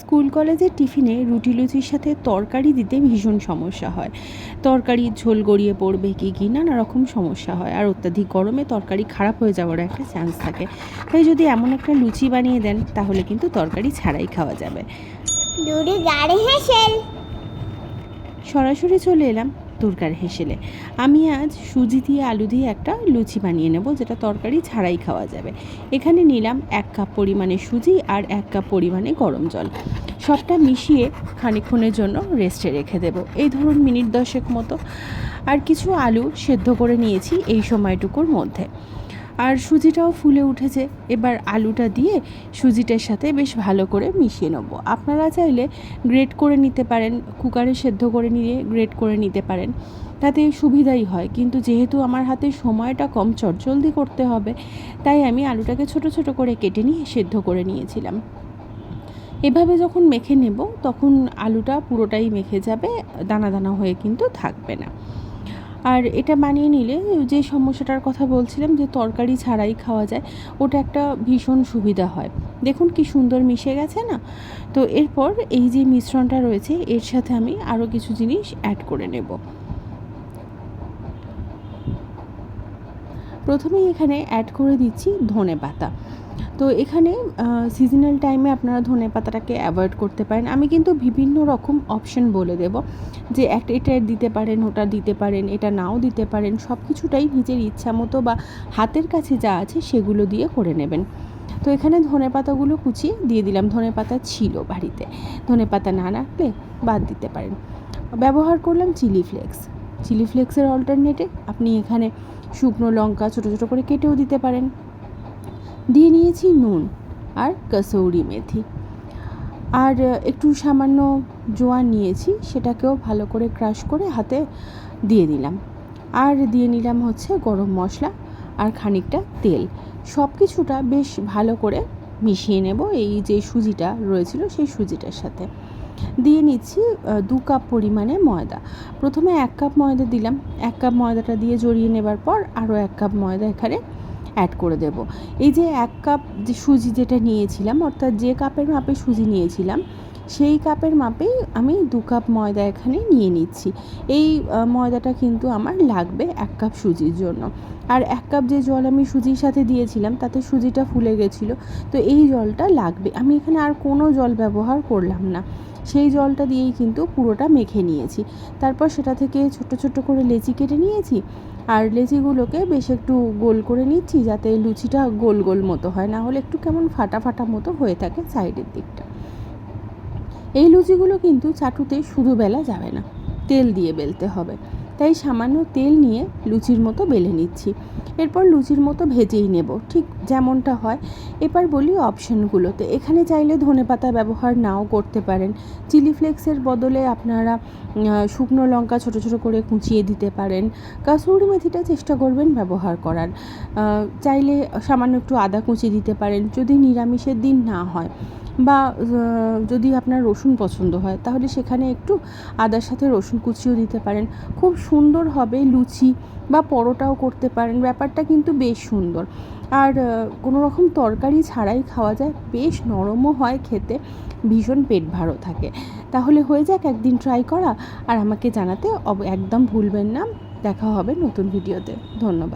School কলেজের টিফিনে রুটি লুচির সাথে তরকারি দিতে ভীষণ সমস্যা হয়। তরকারির ঝোল গড়িয়ে পড়বে কি কি নানা রকম সমস্যা হয় আর অত্যাধিক গরমে তরকারি খারাপ হয়ে যাওয়ার একটা চান্স থাকে। তাই যদি এমন একটা লুচি বানিয়ে দেন তাহলে কিন্তু তরকারি ছাড়াই খাওয়া যাবে। সরাসরি চলে এলাম দুর্গার হেসেলে। আমি আজ সুজি দিয়ে আলু দিয়ে একটা লুচি বানিয়ে নেব, যেটা তরকারি ছাড়াই খাওয়া যাবে। এখানে নিলাম এক কাপ পরিমাণে সুজি আর এক কাপ পরিমাণে গরম জল। সবটা মিশিয়ে খানিক্ষণের জন্য রেস্টে রেখে দেব। এই ধরুন মিনিট দশেক মতো। আর কিছু আলু সেদ্ধ করে নিয়েছি এই সময়টুকুর মধ্যে। আর সুজিটাও ফুলে উঠেছে। এবার আলুটা দিয়ে সুজিটার সাথে বেশ ভালো করে মিশিয়ে নেব। আপনারা চাইলে গ্রেট করে নিতে পারেন, কুকারে সেদ্ধ করে নিয়ে গ্রেট করে নিতে পারেন। তাতে সুবিধাই হয়। কিন্তু যেহেতু আমার হাতে সময়টা কম চটজলদি করতে হবে, তাই আমি আলুটাকে ছোট ছোট করে কেটে নিয়ে সেদ্ধ করে নিয়েছিলাম। এভাবে যখন মেখে নেব, তখন আলুটা পুরোটাই মেখে যাবে, দানা দানা হয়ে কিন্তু থাকবে না। আর এটা বানিয়ে নিলে যে সমস্যাটার কথা বলছিলাম যে তরকারি ছাড়াই খাওয়া যায়, ওটা একটা ভীষণ সুবিধা হয়। দেখুন কি সুন্দর মিশে গেছে না? তো এরপর এই যে মিশ্রণটা রয়েছে, এর সাথে আমি আরও কিছু জিনিস অ্যাড করে নেব। প্রথমেই এখানে অ্যাড করে দিচ্ছি ধনে পাতা। তো এখানে সিজনাল টাইমে আপনারা ধনে পাতাটাকে অ্যাভয়েড করতে পারেন। আমি কিন্তু বিভিন্ন রকম অপশন বলে দেব। যে একটা এটা দিতে পারেন, ওটা দিতে পারেন, এটা নাও দিতে পারেন সব কিছুটাই নিজের ইচ্ছা মতো বা হাতের কাছে যা আছে সেগুলো দিয়ে করে নেবেন। তো এখানে ধনে পাতাগুলো কুচিয়ে দিয়ে দিলাম। ধনে পাতা ছিল বাড়িতে। ধনে পাতা না রাখলে বাদ দিতে পারেন। ব্যবহার করলাম চিলি ফ্লেক্স চিলি ফ্লেক্সের অল্টারনেটে আপনি এখানে শুকনো লঙ্কা ছোটো ছোটো করে কেটেও দিতে পারেন। দিয়ে নিয়েছি নুন আর কসৌরি মেথি। আর একটু সামান্য জোয়ান নিয়েছি, সেটাকেও ভালো করে ক্রাশ করে হাতে দিয়ে দিলাম। আর দিয়ে নিলাম হচ্ছে গরম মশলা আর খানিকটা তেল। সব কিছুটা বেশ ভালো করে মিশিয়ে নেব এই যে সুজিটা রয়েছিল সেই সুজিটার সাথে। দিয়ে নিচ্ছি দু কাপ পরিমাণে ময়দা। প্রথমে এক কাপ ময়দা দিলাম। এক কাপ ময়দাটা দিয়ে জড়িয়ে নেবার পর আরও এক কাপ ময়দা এখানে অ্যাড করে দেব। এই যে এক কাপ যে সুজি যেটা নিয়েছিলাম, অর্থাৎ যে কাপের মাপে সুজি নিয়েছিলাম সেই কাপের মাপেই আমি দু কাপ ময়দা এখানে নিয়ে নিচ্ছি। এই ময়দাটা কিন্তু আমার লাগবে এক কাপ সুজির জন্য। আর এক কাপ যে জল আমি সুজির সাথে দিয়েছিলাম, তাতে সুজিটা ফুলে গেছিল। তো এই জলটা লাগবে। আমি এখানে আর কোনো জল ব্যবহার করলাম না। সেই জলটা দিয়েই কিন্তু পুরোটা মেখে নিয়েছি। তারপর সেটা থেকে ছোট ছোট করে লেচি কেটে নিয়েছি। আর লেচিগুলোকে বেশ একটু গোল করে নিচ্ছি, যাতে লুচিটা গোল গোল মতো হয়। না হলে একটু কেমন ফাটা ফাটা মতো হয়ে থাকে সাইডের দিকটা। এই লুচিগুলো কিন্তু চাটুতে শুধু বেলা যাবে না, তেল দিয়ে বেলতে হবে। তাই সামান্য তেল নিয়ে লুচির মতো বেলে নিচ্ছি। এরপর লুচির মতো ভেজেই নেব, ঠিক যেমনটা হয়। এবার বলি অপশানগুলোতে। এখানে চাইলে ধনে পাতা ব্যবহার নাও করতে পারেন। চিলি ফ্লেক্সের বদলে আপনারা শুকনো লঙ্কা ছোটো ছোটো করে কুচিয়ে দিতে পারেন। কাসুরি মেথিটা চেষ্টা করবেন ব্যবহার করার। চাইলে সামান্য একটু আদা কুচি দিতে পারেন। যদি নিরামিষের দিন না হয়। বা যদি আপনার রসুন পছন্দ হয়, তাহলে সেখানে একটু আদার সাথে রসুন কুচিও দিতে পারেন। খুব সুন্দর হবে লুচি বা পরোটাও করতে পারেন। ব্যাপারটা কিন্তু বেশ সুন্দর। আর কোনো রকম তরকারি ছাড়াই খাওয়া যায়। বেশ নরমও হয় খেতে, ভীষণ পেট ভালো থাকে। তাহলে হয়ে যাক, একদিন ট্রাই করা। আর আমাকে জানাতে একদম ভুলবেন না। দেখা হবে নতুন ভিডিওতে ধন্যবাদ।